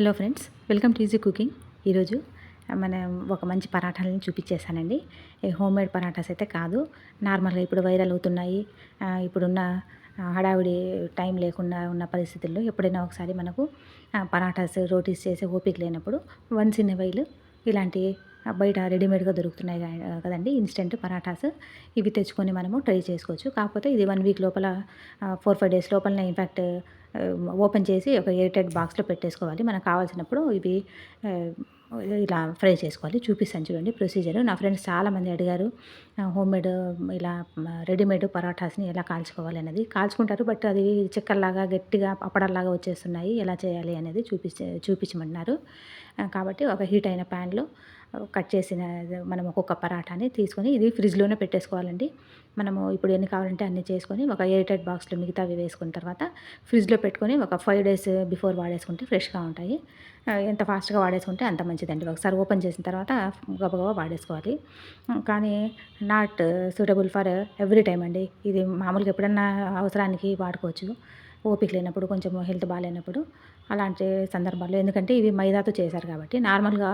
Hello friends welcome to easy cooking. ఈరోజు మన ఒక మంచి పరాఠాలను చూపించేసానండి హోమ్ మేడ్ పరాఠాస్ అయితే కాదు నార్మల్గా ఇప్పుడు వైరల్ అవుతున్నాయి. ఇప్పుడున్న హడావిడి టైం లేకుండా ఉన్న పరిస్థితుల్లో ఎప్పుడైనా ఒకసారి మనకు పరాటాస్ పరాఠాస్ రోటీస్ చేసే ఓపిక లేనప్పుడు వన్స్ ఇన్ వైల్ ఇలాంటి బయట రెడీమేడ్గా దొరుకుతున్నాయి కదండి ఇన్స్టెంట్ పరాఠాస్ ఇవి తెచ్చుకొని మనము ట్రై చేసుకోవచ్చు. కాకపోతే ఇది వన్ వీక్ లోపల ఫోర్ ఫైవ్ డేస్ లోపలనే ఇన్ఫ్యాక్ట్ ఓపెన్ చేసి ఒక ఎయిటెడ్ బాక్స్లో పెట్టేసుకోవాలి. మనకు కావాల్సినప్పుడు ఇవి ఇలా ఫ్రై చేసుకోవాలి. చూపిస్తాను చూడండి ప్రొసీజర్. నా ఫ్రెండ్స్ చాలామంది అడిగారు హోమ్మేడ్ ఇలా రెడీమేడ్ పరాఠాస్ని ఎలా కాల్చుకోవాలి అనేది కాల్చుకుంటారు బట్ అది చెక్కల్లాగా గట్టిగా అప్పడల్లాగా వచ్చేస్తున్నాయి. ఎలా చేయాలి అనేది చూపించే చూపించమన్నారు కాబట్టి ఒక హీట్ అయిన ప్యాన్లో కట్ చేసిన మనం ఒక్కొక్క పరాఠాని తీసుకొని ఇది ఫ్రిడ్జ్లోనే పెట్టేసుకోవాలండి. మనము ఇప్పుడు ఎన్ని కావాలంటే అన్ని చేసుకొని ఒక ఎయిటెడ్ బాక్స్లో మిగతావి వేసుకున్న తర్వాత ఫ్రిడ్జ్లో పెట్టుకొని ఒక ఫైవ్ డేస్ బిఫోర్ వాడేసుకుంటే ఫ్రెష్గా ఉంటాయి. ఎంత ఫాస్ట్గా వాడేసుకుంటే అంత మంచిదండి. ఒకసారి ఓపెన్ చేసిన తర్వాత గబగబా వాడేసుకోవాలి. కానీ not suitable for every time అండి. ఇది మామూలుగా ఎప్పుడన్నా అవసరానికి వాడుకోవచ్చు. ఓపిక లేనప్పుడు కొంచెం హెల్త్ బాగాలేనప్పుడు అలాంటి సందర్భాల్లో. ఎందుకంటే ఇవి మైదాతో చేశారు కాబట్టి నార్మల్గా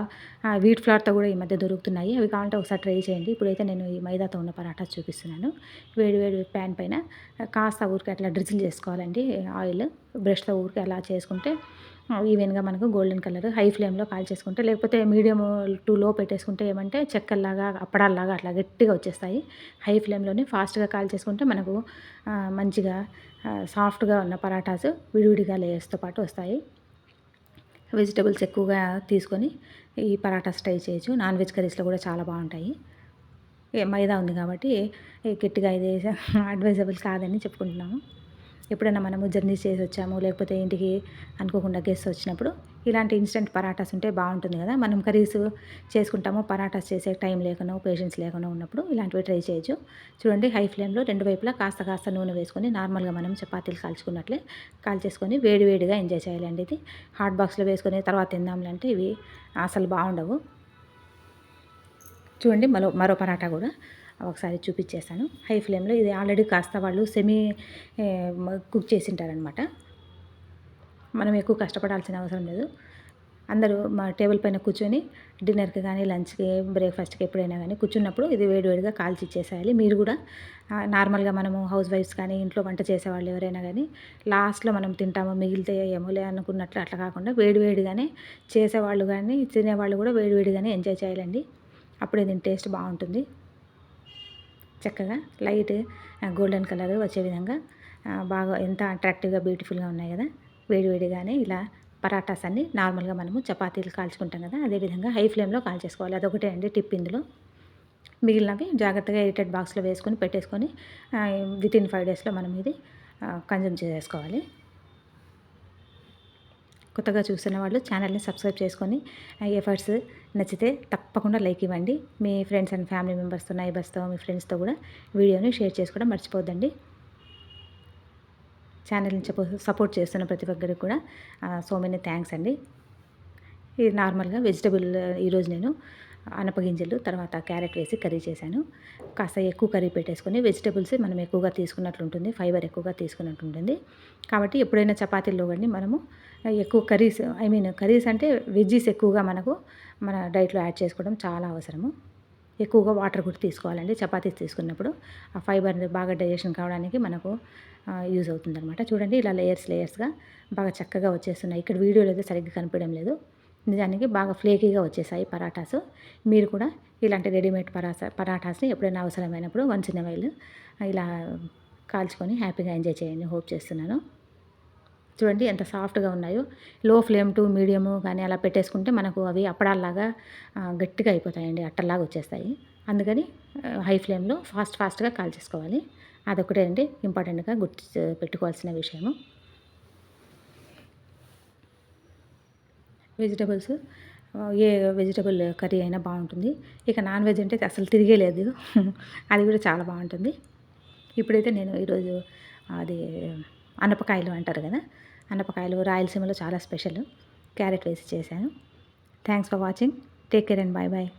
వీట్ ఫ్లాట్తో కూడా ఈ మధ్య దొరుకుతున్నాయి. అవి కావాలంటే ఒకసారి ట్రై చేయండి. ఇప్పుడైతే నేను ఈ మైదాతో ఉన్న పరాటా చూపిస్తున్నాను. వేడి వేడి ప్యాన్ పైన కాస్త ఊరికి అట్లా డ్రిజిల్ చేసుకోవాలండి. ఆయిల్ బ్రష్తో ఊరికి అలా చేసుకుంటే ఈవెన్గా మనకు గోల్డెన్ కలర్ హై ఫ్లేమ్లో కాల్ చేసుకుంటే లేకపోతే మీడియం టు లో పెట్టేసుకుంటే ఏమంటే చెక్కల్లాగా అప్పడాల్లాగా అట్లా గట్టిగా వచ్చేస్తాయి. హై ఫ్లేమ్లోనే ఫాస్ట్గా కాల్ చేసుకుంటే మనకు మంచిగా సాఫ్ట్గా ఉన్న పరాటాస్ విడివిడిగా లేయర్స్తో పాటు వస్తాయి. వెజిటబుల్స్ ఎక్కువగా తీసుకొని ఈ పరాటాస్ ట్రై చేయొచ్చు. నాన్ వెజ్ కర్రీస్లో కూడా చాలా బాగుంటాయి. ఏ మైదా ఉంది కాబట్టి ఏ గట్టిగా ఇది అడ్వైజబుల్ కాదని చెప్పుకుంటున్నాము. ఎప్పుడైనా మనము జర్నీ చేసి వచ్చాము లేకపోతే ఇంటికి అనుకోకుండా గెస్ట్ వచ్చినప్పుడు ఇలాంటి ఇన్స్టెంట్ పరాటాస్ ఉంటే బాగుంటుంది కదా. మనం కర్రీస్ చేసుకుంటాము పరాటాస్ చేసే టైం లేకుండా పేషెన్స్ లేకుండా ఉన్నప్పుడు ఇలాంటివి ట్రై చేయొచ్చు. చూడండి హై ఫ్లేమ్లో రెండు వైపులా కాస్త కాస్త నూనె వేసుకొని నార్మల్గా మనం చపాతీలు కాల్చుకున్నట్లే కాల్చేసుకొని వేడివేడిగా ఎంజాయ్ చేయాలండి ఇది. హాట్ బాక్స్లో వేసుకొని తర్వాత తిందాంలంటే ఇవి అసలు బాగుండవు. చూడండి మరో మరో పరాటా కూడా. ఒకసారి చూపించేశాను హై ఫ్లేమ్లో ఇది ఆల్రెడీ కాస్త వాళ్ళు సెమీ కుక్ చేసి ఉంటారనమాట మనం ఎక్కువ కష్టపడాల్సిన అవసరం లేదు. అందరూ మా టేబుల్ పైన కూర్చొని డిన్నర్కి కానీ లంచ్కి బ్రేక్ఫాస్ట్కి ఎప్పుడైనా కానీ కూర్చున్నప్పుడు ఇది వేడివేడిగా కాల్చి ఇచ్చేసేయాలి. మీరు కూడా నార్మల్గా మనము హౌస్ వైఫ్స్ కానీ ఇంట్లో వంట చేసేవాళ్ళు ఎవరైనా కానీ లాస్ట్లో మనం తింటాము మిగిలితే ఏమోలే అనుకున్నట్లు అట్లా కాకుండా వేడివేడిగానే చేసేవాళ్ళు కానీ తినేవాళ్ళు కూడా వేడివేడిగానే ఎంజాయ్ చేయాలండి. అప్పుడే దీని టేస్ట్ బాగుంటుంది. చక్కగా లైట్ గోల్డెన్ కలర్ వచ్చే విధంగా బాగా ఎంత అట్రాక్టివ్గా బ్యూటిఫుల్గా ఉన్నాయి కదా వేడివేడిగానే ఇలా పరాటాస్ అన్ని నార్మల్గా మనము చపాతీలు కాల్చుకుంటాం కదా అదేవిధంగా హై ఫ్లేమ్లో కాల్చేసుకోవాలి. అదొకటే అండి టిప్ ఇందులో. మిగిలినవి జాగ్రత్తగా ఎయిటెడ్ బాక్స్లో వేసుకొని పెట్టేసుకొని విత్ ఇన్ ఫైవ్ డేస్లో మనం ఇది కన్జ్యూమ్ చేసేసుకోవాలి. కొత్తగా చూస్తున్న వాళ్ళు ఛానల్ని సబ్స్క్రైబ్ చేసుకొని ఎఫర్ట్స్ నచ్చితే తప్పకుండా లైక్ ఇవ్వండి. మీ ఫ్రెండ్స్ అండ్ ఫ్యామిలీ మెంబర్స్తో నైబర్స్తో మీ ఫ్రెండ్స్తో కూడా వీడియోని షేర్ చేసుకోవడం మర్చిపోద్దండి. ఛానల్ని సపోర్ట్ చేస్తున్న ప్రతి ఒక్కరికి కూడా సో మెనీ థ్యాంక్స్ అండి. ఇది నార్మల్గా వెజిటబుల్ ఈరోజు నేను అనపగింజలు తర్వాత క్యారెట్ వేసి కర్రీ చేశాను. కాస్త ఎక్కువ కర్రీ పెట్టేసుకొని వెజిటబుల్స్ మనం ఎక్కువగా తీసుకున్నట్లు ఉంటుంది ఫైబర్ ఎక్కువగా తీసుకున్నట్టు ఉంటుంది. కాబట్టి ఎప్పుడైనా చపాతీల్లో కానీ మనము ఎక్కువ కర్రీస్ ఐ మీన్ కర్రీస్ అంటే వెజ్జీస్ ఎక్కువగా మనకు మన డైట్లో యాడ్ చేసుకోవడం చాలా అవసరము. ఎక్కువగా వాటర్ కూడా తీసుకోవాలండి చపాతీస్ తీసుకున్నప్పుడు. ఆ ఫైబర్ బాగా డైజెషన్ కావడానికి మనకు యూజ్ అవుతుంది అనమాట చూడండి ఇలా లేయర్స్ లేయర్స్గా బాగా చక్కగా వచ్చేస్తున్నాయి. ఇక్కడ వీడియోలో అయితే సరిగ్గా కనిపించడం లేదు. నిజానికి బాగా ఫ్లేకీగా వచ్చేసాయి పరాటాస్. మీరు కూడా ఇలాంటి రెడీమేడ్ పరాస పరాటాస్ని ఎప్పుడైనా అవసరమైనప్పుడు వన్స్ ఇన్ వైల్ ఇలా కాల్చుకొని హ్యాపీగా ఎంజాయ్ చేయండి హోప్ చేస్తున్నాను. చూడండి ఎంత సాఫ్ట్గా ఉన్నాయో. లో ఫ్లేమ్ టు మీడియము కానీ అలా పెట్టేసుకుంటే మనకు అవి అప్పడాల్లాగా గట్టిగా అయిపోతాయండి అట్టలాగా వచ్చేస్తాయి. అందుకని హై ఫ్లేమ్లో ఫాస్ట్ ఫాస్ట్గా కాల్చేసుకోవాలి. అదొకటే అండి ఇంపార్టెంట్గా గుర్తు పెట్టుకోవాల్సిన విషయము. వెజిటబుల్స్ ఏ వెజిటబుల్ కర్రీ అయినా బాగుంటుంది. ఇక నాన్ వెజ్ అంటే అసలు తిరిగే లేదు. అది కూడా చాలా బాగుంటుంది. ఇప్పుడైతే నేను ఈరోజు అది అనపకాయలు అంటారు కదా అనపకాయలు రాయలసీమలో చాలా స్పెషల్. క్యారెట్ వేసి చేశాను. Thanks for watching take care and bye bye